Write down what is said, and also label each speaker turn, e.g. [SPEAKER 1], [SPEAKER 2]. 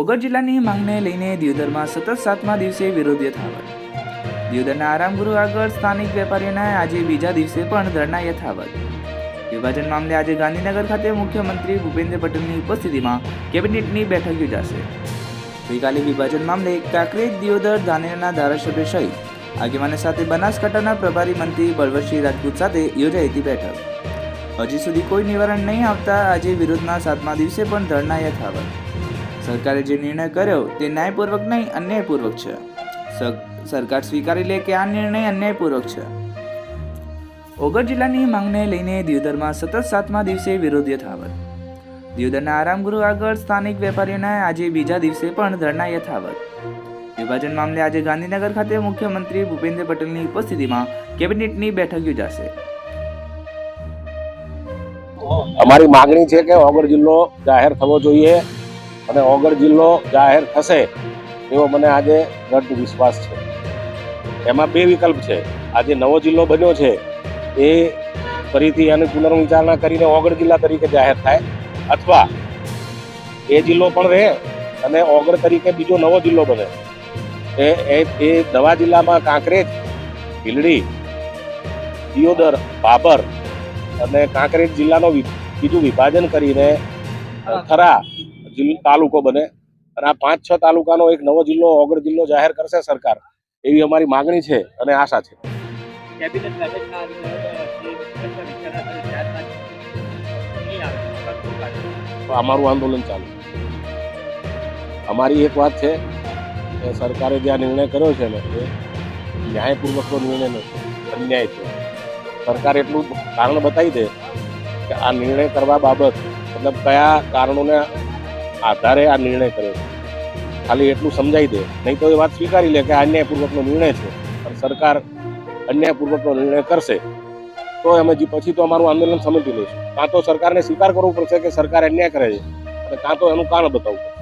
[SPEAKER 1] ઓગળ જિલ્લાની માંગને લઈને દિયોદરમાં સતત સાતમા દિવસે વિરોધ યથાવત. દિયોદરના આરામગૃહ આગળ સ્થાનિક વેપારીઓના આજે બીજા દિવસે પણ ધરણા યથાવત. વિભાજન મામલે આજે ગાંધીનગર ખાતે મુખ્યમંત્રી ભૂપેન્દ્ર પટેલની ઉપસ્થિતિમાં કેબિનેટની બેઠક યોજાશે. ગઈકાલે વિભાજન મામલે કાંકરેજ દિયોદર ધાનેરના ધારાસભ્ય સહિત આગેવાનો સાથે બનાસકાંઠાના પ્રભારી મંત્રી બળવંતસિંહ રાજપૂત સાથે યોજાઈ હતી બેઠક. હજી સુધી કોઈ નિવારણ નહીં આવતા આજે વિરોધના સાતમા દિવસે પણ ધરણા યથાવત. સરકારે જે નિર્ણય કર્યો તે ન્યાયપૂર્વક નહીં, અન્યાયપૂર્વક છે. સર- સરકાર સ્વીકારી લે કે આ નિર્ણય અન્યાયપૂર્વક છે. ઓગળ જિલ્લાની માંગને લઈને દિયોદરમાં સતત સાતમા દિવસે વિરોધ યથાવત દિયોદરના આરામગૃહ આગળ સ્થાનિક વેપારીઓના આજે બીજા દિવસે પણ ધરણા યથાવત વિભાજન મામલે આજે ગાંધીનગર ખાતે મુખ્યમંત્રી ભૂપેન્દ્ર પટેલની ઉપસ્થિતિમાં કેબિનેટની બેઠક યોજાશે.
[SPEAKER 2] અમારી માંગણી છે કે ઓગર જિલ્લો જાહેર થવો જોઈએ. અને ઓગળ જિલ્લો જાહેર થશે એવો મને આજે દ્રઢ વિશ્વાસ છે. એમાં બે વિકલ્પ છે. આજે નવો જિલ્લો બન્યો છે એ ફરીથી એની પુનર્વિચારણા કરીને ઓગળ જિલ્લા તરીકે જાહેર થાય અથવા એ જિલ્લો પણ રહે અને ઓગળ તરીકે બીજો નવો જિલ્લો બને. એ એ નવા જિલ્લામાં કાંકરેજ ભીલડી દિયોદર બાબર અને કાંકરેજ જિલ્લાનો બીજું વિભાજન કરીને ખરા થરા જિલ્લો તાલુકો બને. અને આ પાંચ છ તાલુકાનો એક નવો જિલ્લો ઓગળ જિલ્લો જાહેર કરશે સરકાર. એવી અમારી માગણી છે અને આશા છે. અમારું આંદોલન ચાલુ. અમારી એક વાત છે કે સરકારે જે આ નિર્ણય કર્યો છે ને એ ન્યાયપૂર્વકનો નિર્ણય નથી અન્યાય છે. સરકાર એટલું કારણ બતાવી દે કે આ નિર્ણય કરવા બાબત મતલબ કયા કારણોને આધારે આ નિર્ણય કર્યો છે. ખાલી એટલું સમજાઈ દે. નહીં તો એ વાત સ્વીકારી લે કે આ અન્યાયપૂર્વકનો નિર્ણય છે. પણ સરકાર અન્યાયપૂર્વકનો નિર્ણય કરશે, તો અમે પછી તો અમારું આંદોલન સમેટી લઈશું કાં તો સરકારને સ્વીકાર કરવો પડશે કે સરકાર અન્યાય કરે છે. અને કાં તો એનું કારણ બતાવવું પડશે.